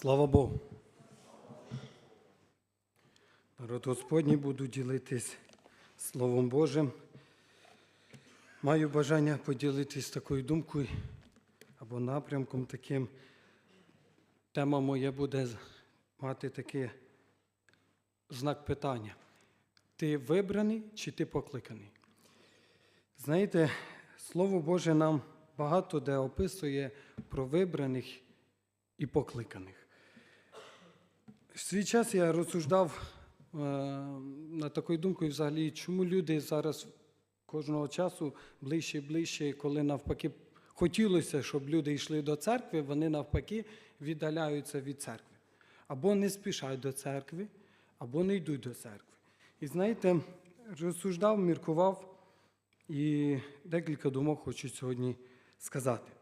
Слава Богу. Народ Господній буду ділитись Словом Божим. Маю бажання поділитись такою думкою або напрямком таким. Тема моя буде мати такий знак питання. Ти вибраний чи ти покликаний? Знаєте, Слово Боже нам багато де описує про вибраних і покликаних. В свій час я розсуждав е, над такою думкою, взагалі, чому люди зараз кожного часу ближче і ближче, коли навпаки хотілося, щоб люди йшли до церкви, вони навпаки віддаляються від церкви. Або не спішають до церкви, або не йдуть до церкви. І знаєте, розсуждав, міркував, і декілька думок хочу сьогодні сказати.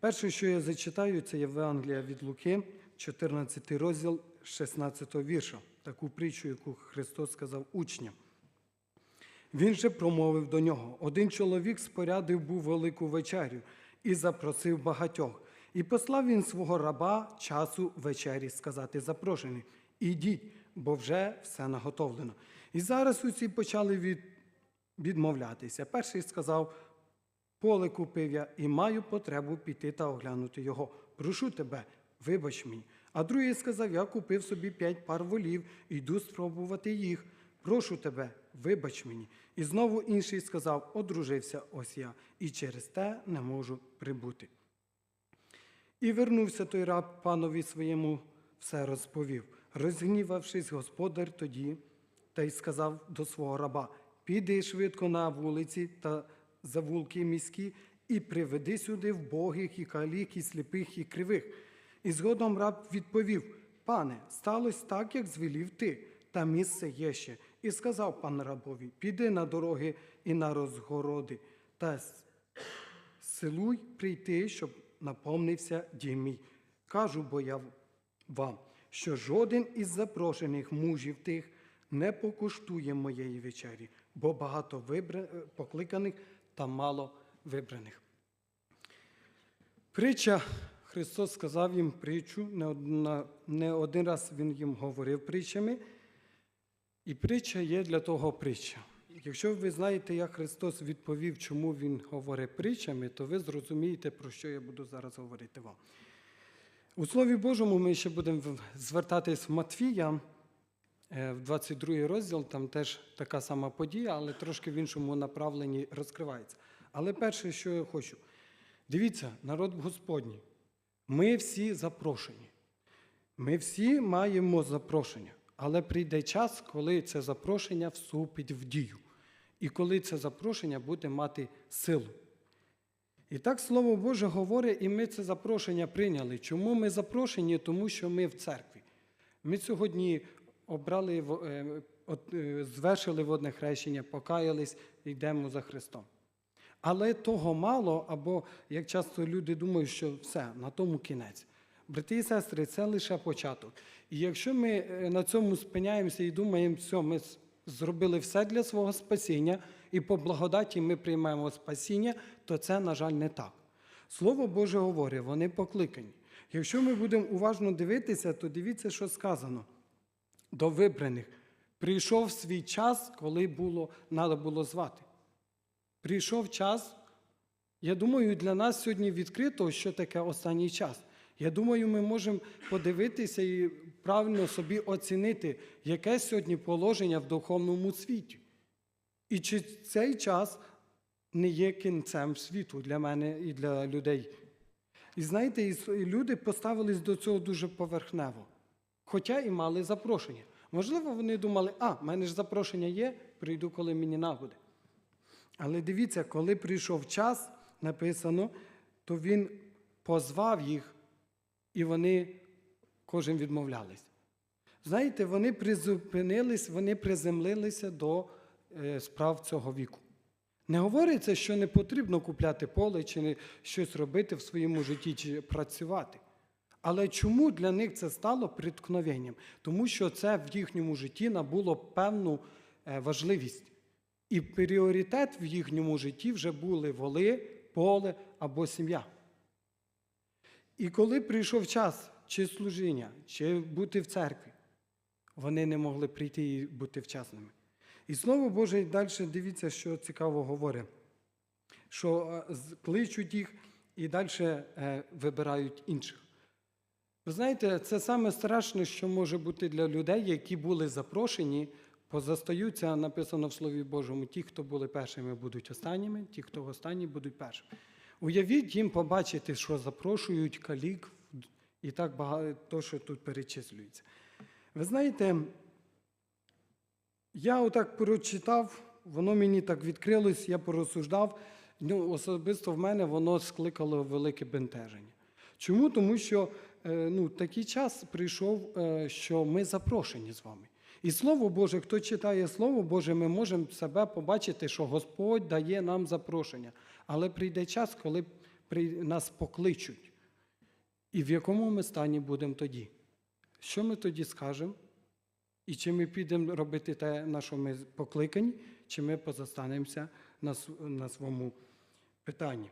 Перше, що я зачитаю, це Євангелія від Луки, 14 розділ 16 вірша, таку притчу, яку Христос сказав учням. Він же промовив до нього: один чоловік спорядив був велику вечерю і запросив багатьох. І послав він свого раба часу вечері сказати запрошений: Ідіть, бо вже все наготовлено. І зараз усі почали від, відмовлятися. Перший сказав: Поле купив я і маю потребу піти та оглянути його. Прошу тебе, вибач мені. А другий сказав: Я купив собі п'ять пар волів йду спробувати їх. Прошу тебе, вибач мені. І знову інший сказав: Одружився ось я, і через те не можу прибути. І вернувся той раб панові своєму, все розповів. Розгнівавшись, господар тоді та й сказав до свого раба: Піди швидко на вулиці та завулки міські, і приведи сюди вбогих, і калік, і сліпих, і кривих. І згодом раб відповів: Пане, сталося так, як звелів ти, та місце є ще. І сказав пан рабові: Піди на дороги і на розгороди, та силуй прийти, щоб наповнився дім мій. Кажу бо я вам, що жоден із запрошених мужів тих не покуштує моєї вечері, бо багато вибра... покликаних та мало вибраних. Притча, Христос сказав їм притчу, не, один раз Він їм говорив притчами, і притча є для того притча. Якщо ви знаєте, як Христос відповів, чому Він говорить притчами, то ви зрозумієте, про що я буду зараз говорити вам. У Слові Божому ми ще будемо звертатись в Матвія, е, в 22 розділ, там теж така сама подія, але трошки в іншому направленні розкривається. Але перше, що я хочу, дивіться, народ Господній, ми всі запрошені. Ми всі маємо запрошення, але прийде час, коли це запрошення вступить в дію. І коли це запрошення буде мати силу. І так Слово Боже говорить, і ми це запрошення прийняли. Чому ми запрошені? Тому що ми в церкві. Ми сьогодні обрали, е, е, звершили водне хрещення, покаялись, йдемо за Христом. Але того мало, або як часто люди думають, що все, на тому кінець. Брати і сестри, це лише початок. І якщо ми е, на цьому спиняємося і думаємо, все, ми зробили все для свого спасіння, і по благодаті ми приймаємо спасіння, то це, на жаль, не так. Слово Боже говорить, вони покликані. Якщо ми будемо уважно дивитися, то дивіться, що сказано до вибраних. Прийшов свій час, коли було, треба було звати. Прийшов час. Я думаю, для нас сьогодні відкрито, що таке останній час. Я думаю, ми можемо подивитися і правильно собі оцінити, яке сьогодні положення в духовному світі. І чи цей час не є кінцем світу для мене і для людей. І знаєте, люди поставились до цього дуже поверхнево, хоча і мали запрошення. Можливо, вони думали, а, в мене ж запрошення є, прийду, коли мені нагоди. Але дивіться, коли прийшов час, написано, то він позвав їх, і вони кожен відмовлялись. Знаєте, вони призупинились, вони приземлилися до е, справ цього віку. Не говориться, що не потрібно купляти поле чи не щось робити в своєму житті чи працювати. Але чому для них це стало приткновенням? Тому що це в їхньому житті набуло певну е, важливість. І пріоритет в їхньому житті вже були воли, поле або сім'я. І коли прийшов час чи служіння, чи бути в церкві, вони не могли прийти і бути вчасними. І Слово Боже далі дивіться, що цікаво говорить, що е, кличуть їх і далі е, вибирають інших. Ви знаєте, це саме страшне, що може бути для людей, які були запрошені, позастаються, написано в Слові Божому, ті, хто були першими, будуть останніми, ті, хто останні, будуть першими. Уявіть їм побачити, що запрошують калік і так багато, то, що тут перечислюється. Ви знаєте, я отак прочитав, воно мені так відкрилось, я порозсуждав. Ну, особисто в мене воно скликало велике бентеження. Чому? Тому що е, ну, такий час прийшов, е, що ми запрошені з вами. І Слово Боже, хто читає Слово Боже, ми можемо себе побачити, що Господь дає нам запрошення. Але прийде час, коли нас покличуть. І в якому ми стані будемо тоді? Що ми тоді скажемо? І чи ми підемо робити те, на що ми покликані, чи ми позастанемося на, своєму питанні?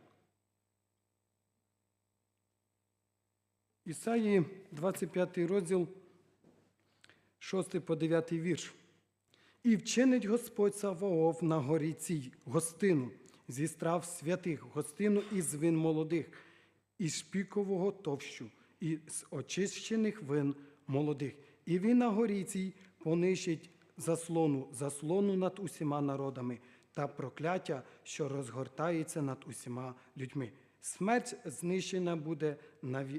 Ісаї, 25 розділ, 6 по 9 вірш. І вчинить Господь Саваоф на горі цій гостину зі страв святих, гостину із вин молодих, із шпікового товщу, і з очищених вин молодих. І він на горі цій понищить заслону, заслону над усіма народами та прокляття, що розгортається над усіма людьми. Смерть знищена буде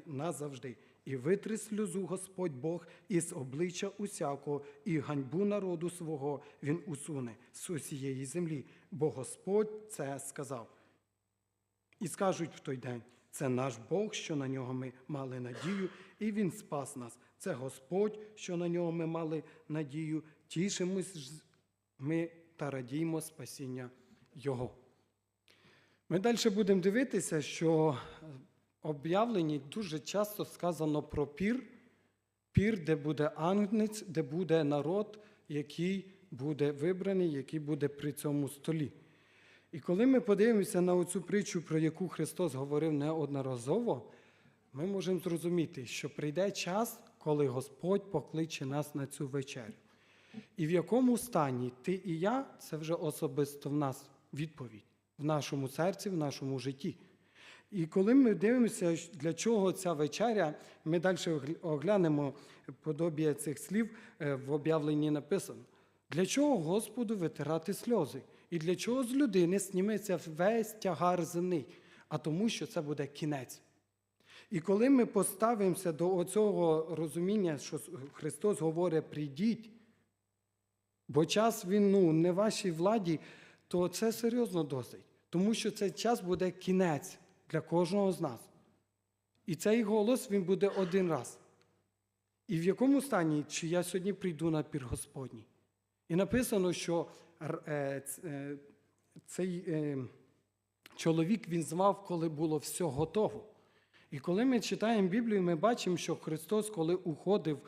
назавжди, і витри сльозу Господь Бог із обличчя усякого, і ганьбу народу свого він усуне з усієї землі, бо Господь це сказав. І скажуть в той день: це наш Бог, що на нього ми мали надію, і Він спас нас. Це Господь, що на нього ми мали надію. Тішимось ми та радіймо спасіння Його. Ми далі будемо дивитися, що об'явлені дуже часто сказано про пір, пір, де буде агнець, де буде народ, який буде вибраний, який буде при цьому столі. І коли ми подивимося на оцю притчу, про яку Христос говорив неодноразово, ми можемо зрозуміти, що прийде час, коли Господь покличе нас на цю вечерю. І в якому стані ти і я це вже особисто в нас відповідь в нашому серці, в нашому житті. І коли ми дивимося, для чого ця вечеря, ми далі оглянемо подобія цих слів е, в об'явленні написано. Для чого Господу витирати сльози? І для чого з людини сніметься весь тягар земний? А тому, що це буде кінець. І коли ми поставимося до цього розуміння, що Христос говорить, прийдіть, бо час він ну, не вашій владі, то це серйозно досить. Тому що цей час буде кінець для кожного з нас. І цей голос він буде один раз. І в якому стані, чи я сьогодні прийду на пір Господній? І написано, що е, е, цей е, чоловік він звав, коли було все готово. І коли ми читаємо Біблію, ми бачимо, що Христос, коли уходив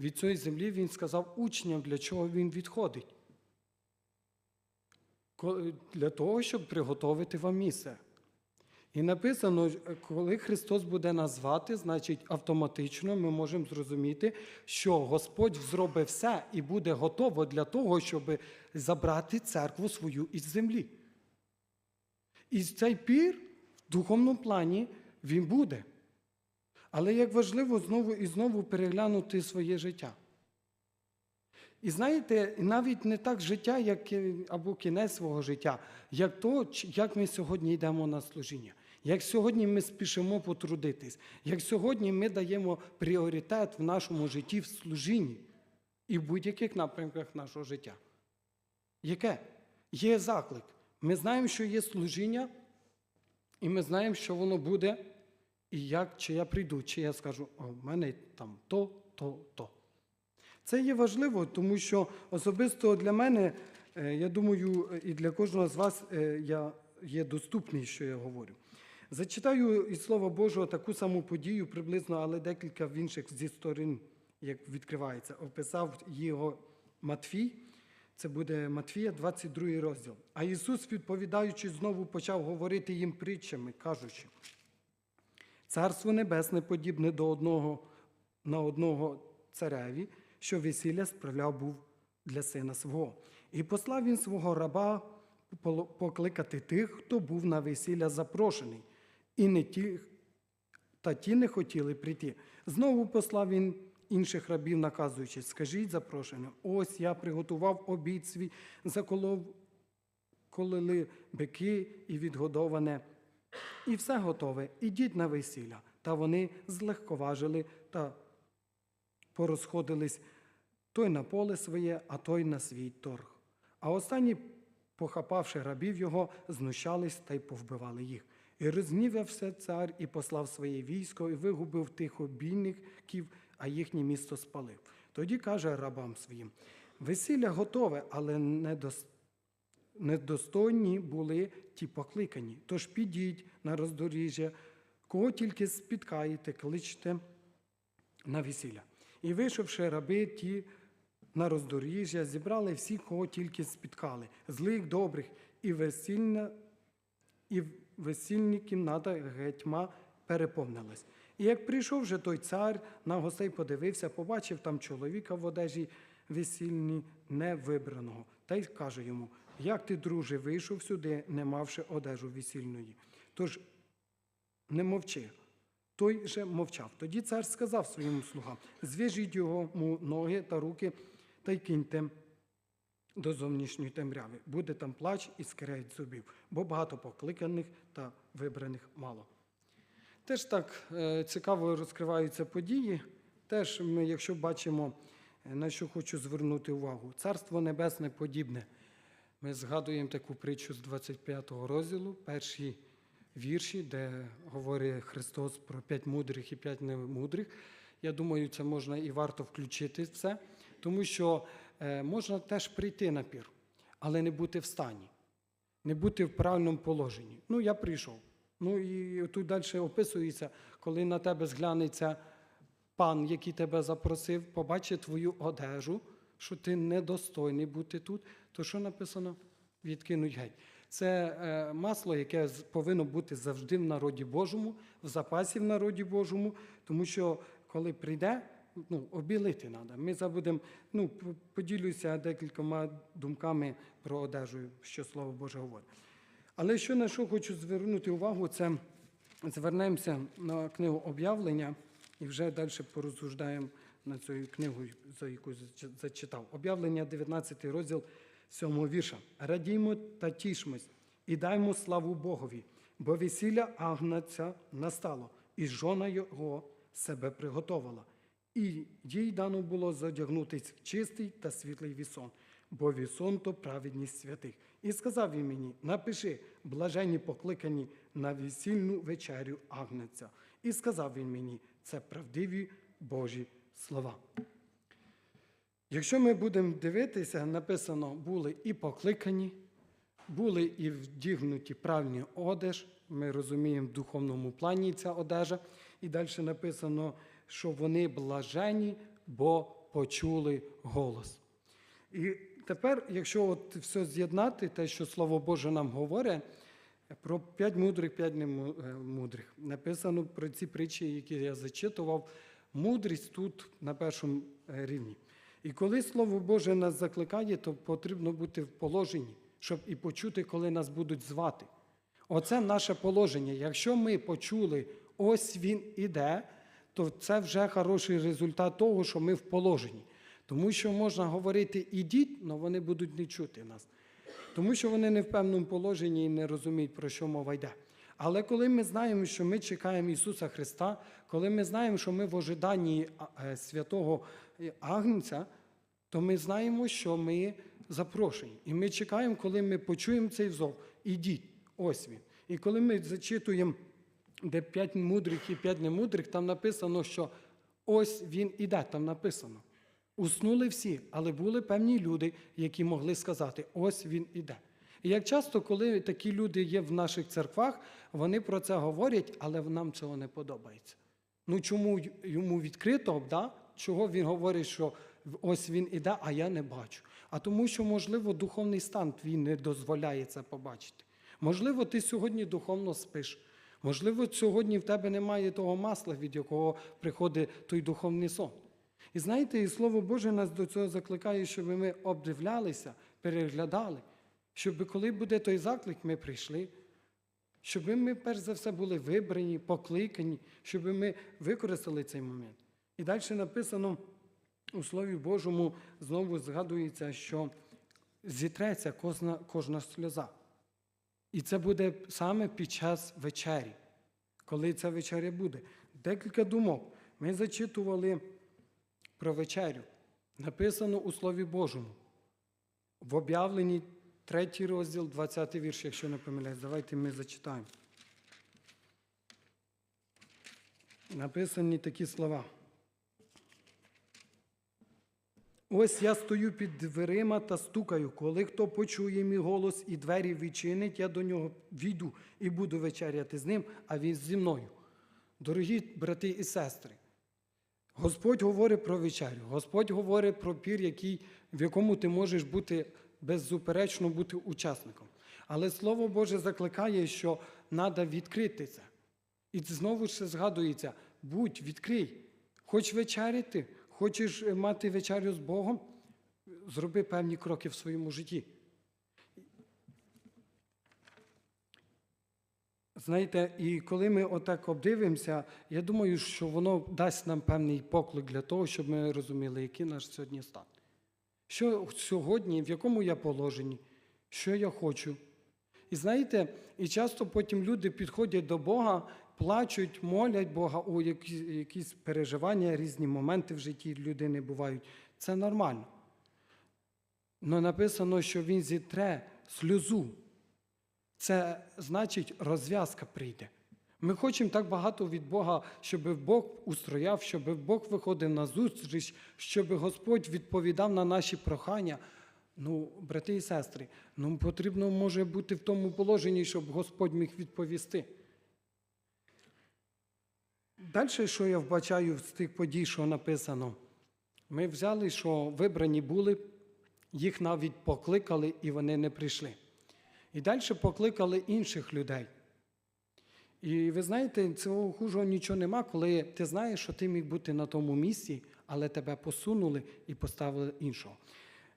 від цієї землі, Він сказав учням, для чого Він відходить. Для того, щоб приготувати вам місце. І написано, коли Христос буде назвати, значить автоматично ми можемо зрозуміти, що Господь зробить все і буде готово для того, щоб забрати церкву свою із землі. І цей пір в духовному плані він буде. Але як важливо знову і знову переглянути своє життя. І знаєте, навіть не так життя, як або кінець свого життя, як то, як ми сьогодні йдемо на служіння, як сьогодні ми спішимо потрудитись, як сьогодні ми даємо пріоритет в нашому житті в служінні і в будь-яких напрямках нашого життя. Яке? Є заклик. Ми знаємо, що є служіння, і ми знаємо, що воно буде, і як, чи я прийду, чи я скажу, о, в мене там то, то, то. Це є важливо, тому що особисто для мене, е, я думаю, і для кожного з вас е, я є доступний, що я говорю. Зачитаю із Слова Божого таку саму подію приблизно, але декілька в інших зі сторін, як відкривається. Описав його Матфій. Це буде Матфія, 22 розділ. А Ісус, відповідаючи, знову почав говорити їм притчами, кажучи: Царство Небесне подібне до одного на одного цареві, що весілля справляв був для сина свого. І послав він свого раба покликати тих, хто був на весілля запрошений, і не ті, та ті не хотіли прийти. Знову послав він інших рабів, наказуючи, скажіть запрошеним, ось я приготував обід свій, заколов колили бики і відгодоване, і все готове, ідіть на весілля. Та вони злегковажили та порозходились той на поле своє, а той на свій торг. А останні, похапавши рабів його, знущались та й повбивали їх. І рознівався цар і послав своє військо, і вигубив тих обійників, а їхнє місто спалив. Тоді каже рабам своїм: весілля готове, але недостойні були ті покликані. Тож підіть на роздоріжжя, кого тільки спіткаєте, кличте на весілля. І вийшовши раби ті на роздоріжжя, зібрали всіх, кого тільки спіткали, злих, добрих, і весільна, і весільні кімната гетьма переповнилась. І як прийшов вже той цар, на гостей подивився, побачив там чоловіка в одежі весільній невибраного, та й каже йому: Як ти, друже, вийшов сюди, не мавши одежу весільної? Тож не мовчи. Той же мовчав. Тоді цар сказав своїм слугам: зв'яжіть його ноги та руки та й киньте до зовнішньої темряви. Буде там плач і скрегіт зубів, бо багато покликаних та вибраних мало. Теж так е, цікаво розкриваються події. Теж ми, якщо бачимо, е, на що хочу звернути увагу, Царство Небесне подібне. Ми згадуємо таку притчу з 25-го розділу, перші вірші, де говорить Христос про п'ять мудрих і п'ять немудрих. Я думаю, це можна і варто включити в це, тому що можна теж прийти на пір, але не бути в стані, не бути в правильному положенні. Ну, я прийшов. Ну і тут далі описується, коли на тебе зглянеться пан, який тебе запросив, побачить твою одежу, що ти недостойний бути тут, то що написано? Відкинуть геть. Це е, масло, яке повинно бути завжди в народі Божому, в запасі в народі Божому, тому що коли прийде, ну, обілити треба. Ми забудемо, ну, поділюся декількома думками про одежу, що Слово Боже говорить. Але що на що хочу звернути увагу, це звернемося на книгу об'явлення і вже далі порозсуждаємо на цю книгу, за яку зачитав. Об'явлення, 19 розділ 7 вірша. Радіймо та тішмось і даймо славу Богові, бо весілля Агнця настало, і жона його себе приготовила. І їй дано було задягнутись в чистий та світлий вісон, бо вісон то праведність святих. І сказав він мені: напиши, блаженні покликані на весільну вечерю Агнеця. І сказав він мені, це правдиві Божі слова. Якщо ми будемо дивитися, написано, були і покликані, були і вдягнуті правильні одеж. Ми розуміємо в духовному плані ця одежа. І далі написано, що вони блажені, бо почули голос. І тепер, якщо от все з'єднати, те, що Слово Боже нам говорить, про п'ять мудрих, п'ять немудрих. Написано про ці притчі, які я зачитував. Мудрість тут на першому е, рівні. І коли Слово Боже нас закликає, то потрібно бути в положенні, щоб і почути, коли нас будуть звати. Оце наше положення. Якщо ми почули, ось він іде, то це вже хороший результат того, що ми в положенні. Тому що можна говорити ідіть, але вони будуть не чути нас. Тому що вони не в певному положенні і не розуміють, про що мова йде. Але коли ми знаємо, що ми чекаємо Ісуса Христа, коли ми знаємо, що ми в ожиданні е, святого е, Агнця, то ми знаємо, що ми запрошені. І ми чекаємо, коли ми почуємо цей зов. Ідіть, ось він. І коли ми зачитуємо, де п'ять мудрих і п'ять немудрих, там написано, що ось він іде, там написано. Уснули всі, але були певні люди, які могли сказати, ось він іде. І як часто, коли такі люди є в наших церквах, вони про це говорять, але нам цього не подобається. Ну чому йому відкрито, да? чого він говорить, що ось він іде, а я не бачу? А тому, що, можливо, духовний стан твій не дозволяє це побачити. Можливо, ти сьогодні духовно спиш. Можливо, сьогодні в тебе немає того масла, від якого приходить той духовний сон. І знаєте, і Слово Боже нас до цього закликає, щоб ми обдивлялися, переглядали, щоб коли буде той заклик, ми прийшли, щоб ми перш за все були вибрані, покликані, щоб ми використали цей момент. І далі написано у Слові Божому, знову згадується, що зітреться кожна, кожна сльоза. І це буде саме під час вечері, коли ця вечеря буде. Декілька думок. Ми зачитували про вечерю. Написано у Слові Божому. В об'явленні 3 розділ, 20 вірш, якщо не помиляюсь. Давайте ми зачитаємо. Написані такі слова. Ось я стою під дверима та стукаю. Коли хто почує мій голос і двері відчинить, я до нього війду і буду вечеряти з ним, а він зі мною. Дорогі брати і сестри, Господь говорить про вечерю, Господь говорить про пір, який, в якому ти можеш бути беззуперечно бути учасником. Але Слово Боже закликає, що треба відкрити це. І знову ж згадується: будь відкрий, хоч вечеряти, хочеш мати вечерю з Богом, зроби певні кроки в своєму житті. Знаєте, і коли ми отак обдивимося, я думаю, що воно дасть нам певний поклик для того, щоб ми розуміли, який наш сьогодні стан. Що сьогодні, в якому я положенні, що я хочу. І знаєте, і часто потім люди підходять до Бога, плачуть, молять Бога, о, якісь, переживання, різні моменти в житті людини бувають. Це нормально. Але написано, що він зітре сльозу. Це значить, розв'язка прийде. Ми хочемо так багато від Бога, щоб Бог устрояв, щоб Бог виходив на зустріч, щоб Господь відповідав на наші прохання. Ну, брати і сестри, ну потрібно може бути в тому положенні, щоб Господь міг відповісти. Далі, що я вбачаю з тих подій, що написано, ми взяли, що вибрані були, їх навіть покликали, і вони не прийшли. І далі покликали інших людей. І ви знаєте, цього хужого нічого нема, коли ти знаєш, що ти міг бути на тому місці, але тебе посунули і поставили іншого.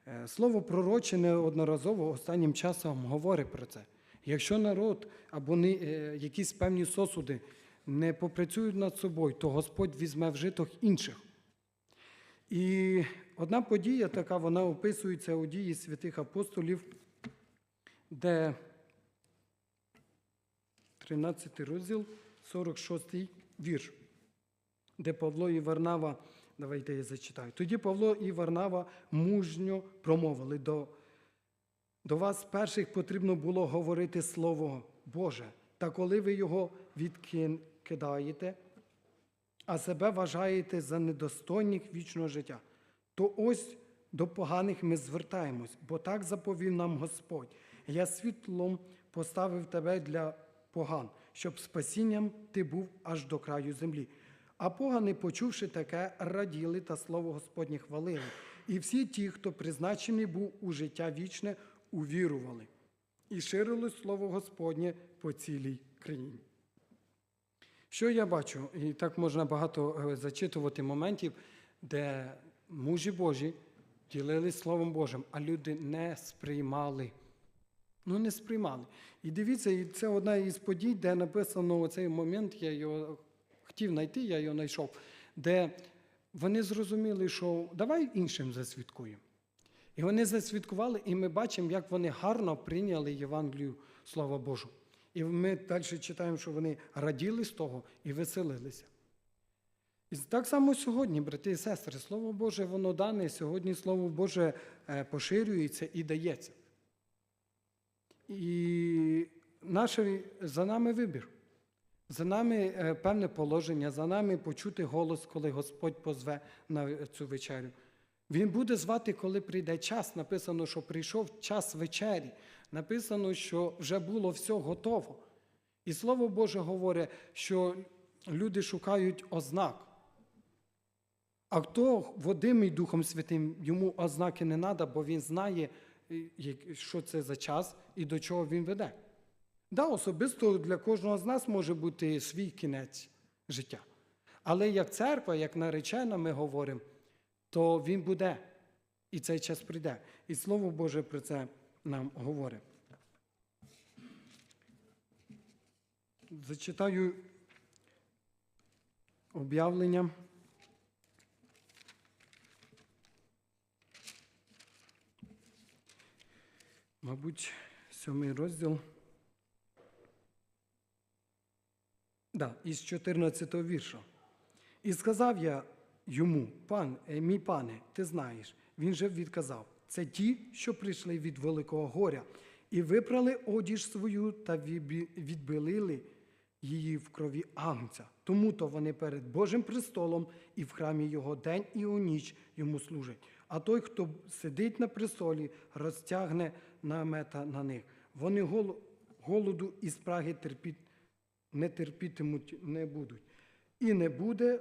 Е, Слово пророче неодноразово останнім часом говорить про це. Якщо народ або е, якісь певні сосуди не попрацюють над собою, то Господь візьме вжиток інших. І одна подія така, вона описується у дії святих апостолів, де 13 розділ, 46 вірш, де Павло і Варнава, давайте я зачитаю. Тоді Павло і Варнава мужньо промовили до, до вас перших потрібно було говорити Слово Боже. Та коли ви його відкидаєте, а себе вважаєте за недостойних вічного життя, то ось до поганих ми звертаємось, бо так заповів нам Господь. Я світлом поставив тебе для поган, щоб спасінням ти був аж до краю землі. А погани, почувши таке, раділи та слово Господнє хвалили. І всі ті, хто призначений був у життя вічне, увірували. І ширилось слово Господнє по цілій країні. Що я бачу? І так можна багато е, зачитувати моментів, де мужі Божі ділились Словом Божим, а люди не сприймали. Ну, не сприймали. І дивіться, і це одна із подій, де написано оцей момент, я його хотів знайти, я його знайшов, де вони зрозуміли, що давай іншим засвідкуємо. І вони засвідкували, і ми бачимо, як вони гарно прийняли Євангелію Слава Божу. І ми далі читаємо, що вони раділи з того і веселилися. І так само сьогодні, брати і сестри, Слово Боже, воно дане, сьогодні Слово Боже е, поширюється і дається. І наше, за нами вибір. За нами е, певне положення, за нами почути голос, коли Господь позве на цю вечерю. Він буде звати, коли прийде час. Написано, що прийшов час вечері. Написано, що вже було все готово. І Слово Боже говорить, що люди шукають ознак. А хто водимий Духом Святим, йому ознаки не треба, бо він знає, що це за час і до чого він веде. Да, особисто для кожного з нас може бути свій кінець життя. Але як церква, як наречена, ми говоримо, то він буде. І цей час прийде. І Слово Боже про це нам говорить. Зачитаю об'явлення. Мабуть, сьомий розділ. Да, із 14 вірша. І сказав я йому, пан, е, мій пане, ти знаєш, він же відказав, це ті, що прийшли від великого горя, і випрали одіж свою та вібі- її в крові агнця. Тому то вони перед Божим престолом і в храмі його день і у ніч йому служать. А той, хто сидить на престолі, розтягне намета на них. Вони голоду і спраги не терпітимуть не будуть. І не буде,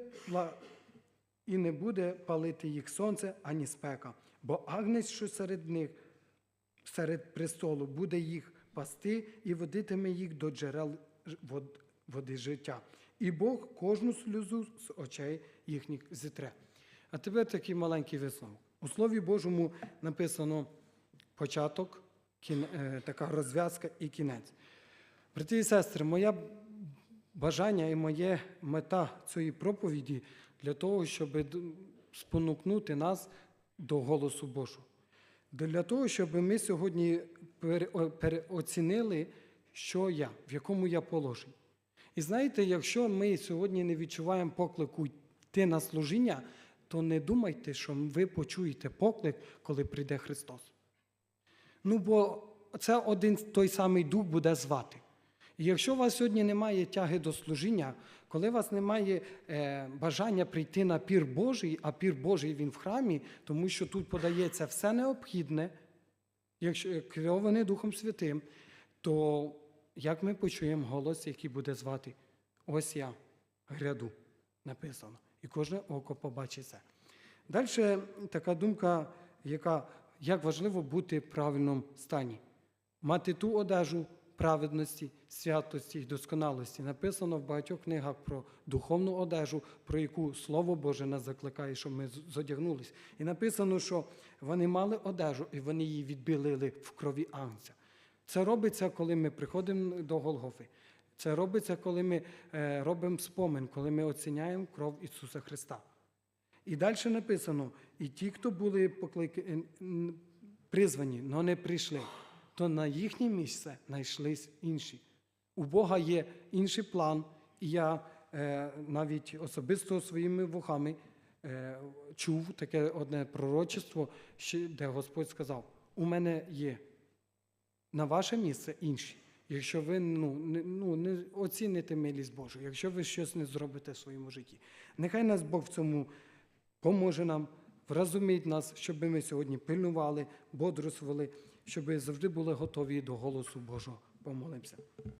і не буде палити їх сонце ані спека, бо агнець, що серед них, серед престолу, буде їх пасти і водитиме їх до джерел води життя. І Бог кожну сльозу з очей їхніх зітре. А тепер такий маленький висновок. У Слові Божому написано початок, е, така розв'язка і кінець. Брати і сестри, моя бажання і моя мета цієї проповіді для того, щоб спонукнути нас до голосу Божого. Для того, щоб ми сьогодні переоцінили, що я, в якому я положенні. І знаєте, якщо ми сьогодні не відчуваємо поклику йти на служіння, то не думайте, що ви почуєте поклик, коли прийде Христос. Ну, бо це один той самий дух буде звати. І якщо у вас сьогодні немає тяги до служіння, коли у вас немає е, бажання прийти на пір Божий, а пір Божий він в храмі, тому що тут подається все необхідне, якщо керований Духом Святим, то як ми почуємо голос, який буде звати? Ось я гряду, написано. І кожне око побачить це. Далі така думка, яка як важливо бути в правильному стані, мати ту одежу праведності, святості і досконалості. Написано в багатьох книгах про духовну одежу, про яку Слово Боже нас закликає, щоб ми зодягнулись. І написано, що вони мали одежу і вони її відбілили в крові агнця. Це робиться, коли ми приходимо до Голгофи. Це робиться, коли ми е, робимо спомин, коли ми оціняємо кров Ісуса Христа. І далі написано: і ті, хто були поклик... призвані, але не прийшли, то на їхнє місце знайшлись інші. У Бога є інший план, і я е, навіть особисто своїми вухами е, чув таке одне пророчество, де Господь сказав: у мене є на ваше місце інші. Якщо ви ну, не, ну, не оціните милість Божу, якщо ви щось не зробите в своєму житті, нехай нас Бог в цьому поможе нам, вразумить нас, щоб ми сьогодні пильнували, бодрствували, щоб завжди були готові до голосу Божого. Помолимося.